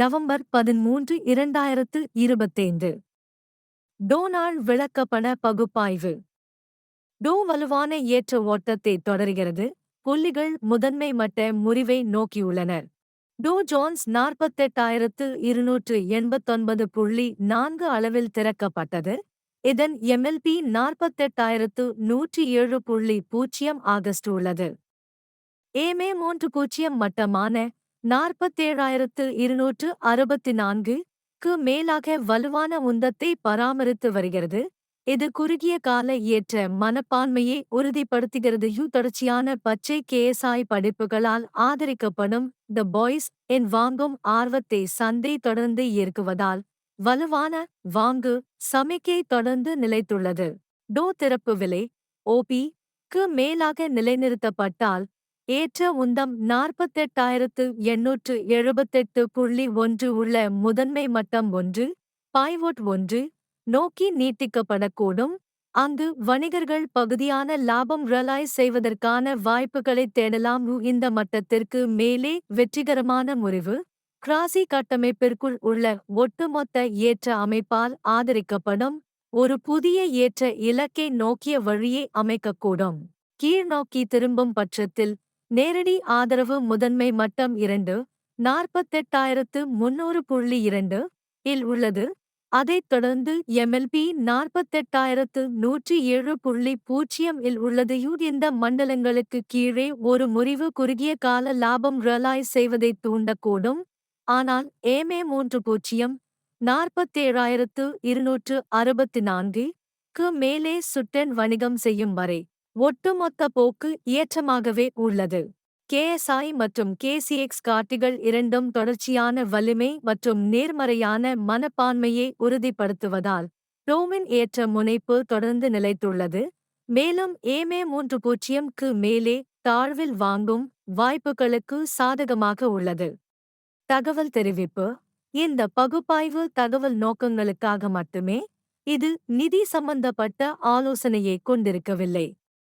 November பதிமூன்று இரண்டாயிரத்து இருபத்தைந்து. டோனால் விளக்கப்பட பகுப்பாய்வு. டோ வலுவான ஏற்ற ஓட்டத்தை தொடர்கிறது. புள்ளிகள் முதன்மை மட்ட முறிவை நோக்கியுள்ளனர். டோ ஜோன்ஸ் நாற்பத்தெட்டாயிரத்து இருநூற்று எண்பத்தொன்பது புள்ளி நான்கு அளவில் திறக்கப்பட்டது. இதன் எம்எல்பி நாற்பத்தெட்டாயிரத்து நூற்றி ஏழு புள்ளி பூஜ்ஜியம் ஆகஸ்ட் உள்ளது. ஏமே மூன்று பூஜ்ஜியம் மட்டமான நாற்பத்தேழாயிரத்து இருநூற்று அறுபத்தி நான்கு க்கு மேலாக வலுவான உந்தத்தை பராமரித்து வருகிறது. இது குறுகிய கால ஏற்ற மனப்பான்மையை உறுதிப்படுத்துகிறது. யூ தொடர்ச்சியான பச்சை கேஎஸ்ஐ படிப்புகளால் ஆதரிக்கப்படும் த பாய்ஸ் என் வாங்கும் ஆர்வத்தை சந்தை தொடர்ந்து இயக்குவதால் வலுவான வாங்கு சமிக்கை தொடர்ந்து நிலைத்துள்ளது. டோ திறப்பு விலை ஓபி க்கு மேலாக நிலைநிறுத்தப்பட்டால் ஏற்ற உந்தம் நாற்பத்தெட்டாயிரத்து எண்ணூற்று எழுபத்தெட்டு புள்ளி ஒன்று உள்ள முதன்மை மட்டம் ஒன்று பாய்வோட் ஒன்று நோக்கி நீட்டிக்கப்படக்கூடும். அங்கு வணிகர்கள் பகுதியான லாபம் ரியலைஸ் செய்வதற்கான வாய்ப்புகளை தேடலாம். இந்த மட்டத்திற்கு மேலே வெற்றிகரமான முறிவு கிராசி கட்டமைப்பிற்குள் உள்ள ஒட்டுமொத்த ஏற்ற அமைப்பால் ஆதரிக்கப்படும். ஒரு புதிய ஏற்ற இலக்கை நோக்கிய வழியை அமைக்கக்கூடும். கீழ்நோக்கி திரும்பும் பட்சத்தில் நேரடி ஆதரவு முதன்மை மட்டம் இரண்டு நாற்பத்தெட்டாயிரத்து முன்னூறு புள்ளி இரண்டு இல் உள்ளது. அதைத் தொடர்ந்து எம்எல்பி நாற்பத்தெட்டாயிரத்து நூற்றி ஏழு புள்ளி பூஜ்ஜியம் இல் உள்ளது. இந்த மண்டலங்களுக்கு கீழே ஒரு முறிவு குறுகிய கால லாபம் ரியலைஸ் செய்வதை தூண்டக்கூடும். ஆனால் ஏமே மூன்று பூஜ்ஜியம் நாற்பத்தேழாயிரத்து இருநூற்று அறுபத்தி நான்கு க்கு மேலே சுட்டன் வணிகம் செய்யும் வரை ஒட்டுமொத்த போக்கு ஏற்றமாகவே உள்ளது. கேஎஸ்ஐ மற்றும் கேசிஎக்ஸ் காட்டிகள் இரண்டும் தொடர்ச்சியான வலிமை மற்றும் நேர்மறையான மனப்பான்மையை உறுதிப்படுத்துவதால் டோமின் ஏற்ற முனைப்பு தொடர்ந்து நிலைத்துள்ளது. மேலும் ஏமே மூன்று பூஜ்ஜியம் க்கு மேலே தாழ்வில் வாங்கும் வாய்ப்புகளுக்கு சாதகமாக உள்ளது. தகவல் தெரிவிப்பு. இந்த பகுப்பாய்வு தகவல் நோக்கங்களுக்காக மட்டுமே இது நிதி சம்பந்தப்பட்ட ஆலோசனையை கொண்டிருக்கவில்லை.